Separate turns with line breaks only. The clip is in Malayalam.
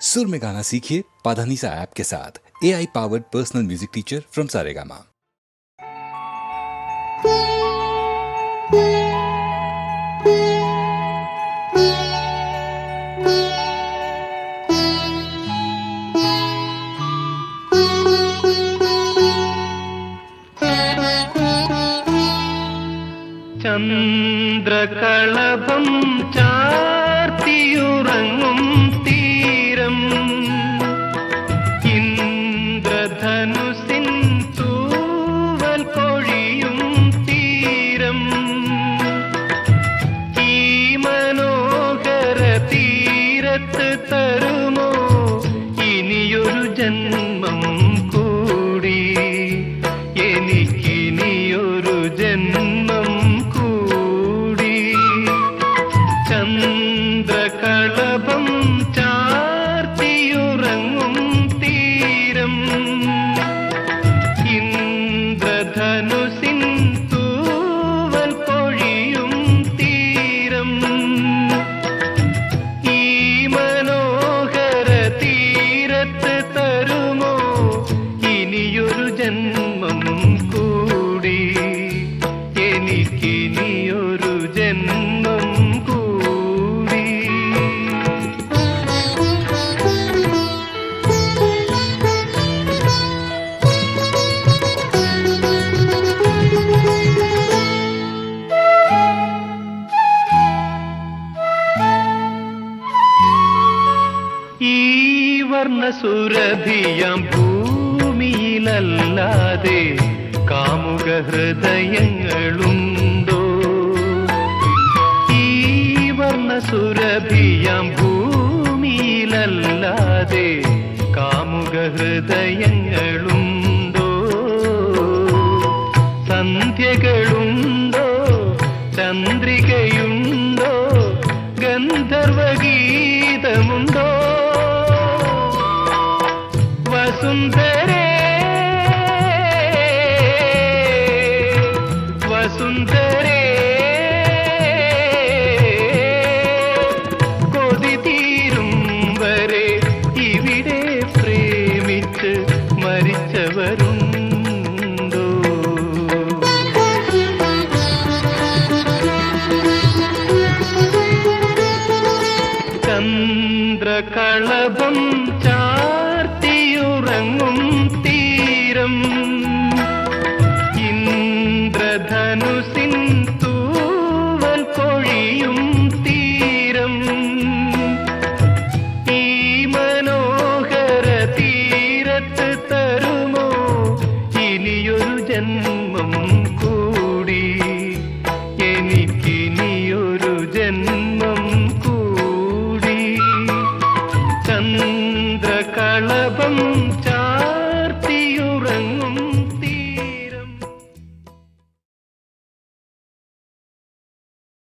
सुर में गाना सीखिए पाधानीसा ऐप के साथ A I powered personal music teacher from Saregama
ചന്ദ്രകളഭം ചാർത്തിയുറങ്ങും എനിക്കിനിയൊരു ജന്മം കൂടി. ചന്ദ്രകളഭം ചാർത്തിയുറങ്ങും തീരം. ഇന്ദ്രധനുസിൻ തീരം. ഈ മനോഹര തീരത്ത് ജന്മം വർണസുരഭിയാം ഭൂമിയിലല്ലാതെ കാമുക ഹൃദയങ്ങളുണ്ടോ? ഈ വർണ സുരഭിയം ഭൂമിയിലല്ലാതെ കാമുക ഹൃദയങ്ങളുണ്ടോ? സന്ധ്യകളുണ്ടോ വസുന്ധരേ കൊതി തീരും വരെ ഇവിടെ പ്രേമിച്ച് മരിച്ചവരുണ്ടോ? ചന്ദ്രകളഭം ചാർത്തിയുറങ്ങും തീരം കൂടി എനിക്കിനിയൊരു ജന്മം കൂടി ചന്ദ്ര